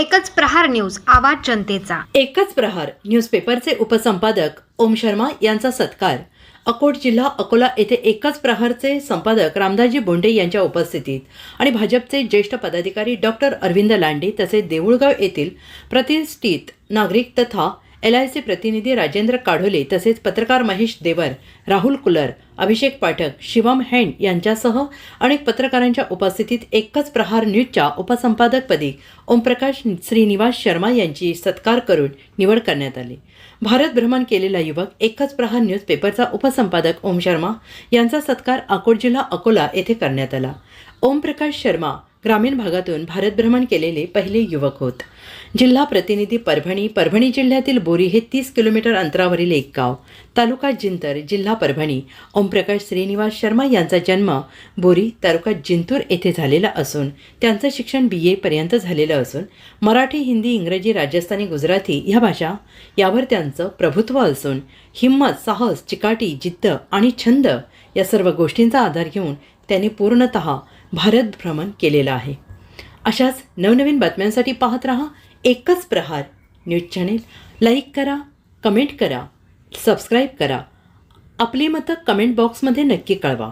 एकच प्रहार न्यूज आवाज जनतेचा. एकच प्रहार न्यूजपेपरचे उपसंपादक ओम शर्मा यांचा सत्कार. अकोट जिल्हा अकोला येथे एकच प्रहारचे संपादक रामदासजी बोंडे यांच्या उपस्थितीत आणि भाजपचे ज्येष्ठ पदाधिकारी डॉक्टर अरविंद लांडे तसेच देऊळगाव येथील प्रतिष्ठित नागरिक तथा एल आय सी प्रतिनिधी राजेंद्र काढोले तसेच पत्रकार महेश देवर राहुल कुलर अभिषेक पाठक शिवम हेंड यांच्यासह अनेक पत्रकारांच्या उपस्थितीत एकच प्रहार न्यूजच्या उपसंपादकपदी ओमप्रकाश श्रीनिवास शर्मा यांची सत्कार करून निवड करण्यात आली. भारत भ्रमण केलेला युवक एकच प्रहार न्यूज पेपरचा उपसंपादक ओम शर्मा यांचा सत्कार अकोट जिल्हा अकोला येथे करण्यात आला. ओमप्रकाश शर्मा ग्रामीण भागातून भारतभ्रमण केलेले पहिले युवक होत. जिल्हा प्रतिनिधी परभणी परभणी जिल्ह्यातील बोरी हे तीस किलोमीटर अंतरावरील एक गाव. तालुका जिंतर जिल्हा परभणी. ओमप्रकाश श्रीनिवास शर्मा यांचा जन्म बोरी तालुका जिंतूर येथे झालेला असून त्यांचं शिक्षण बी ए पर्यंत झालेलं असून मराठी हिंदी इंग्रजी राजस्थानी गुजराती ह्या भाषा यावर त्यांचं प्रभुत्व असून हिंमत साहस चिकाटी जिद्द आणि छंद या सर्व गोष्टींचा आधार घेऊन त्यांनी पूर्णत भारत भ्रमण केलेलं आहे. अशाच नवनवीन बातम्यांसाठी पाहत रहा Ekach Prahar news channel. Like करा कमेंट करा सबस्क्राईब करा. आपली मतं कमेंट बॉक्समध्ये नक्की कळवा.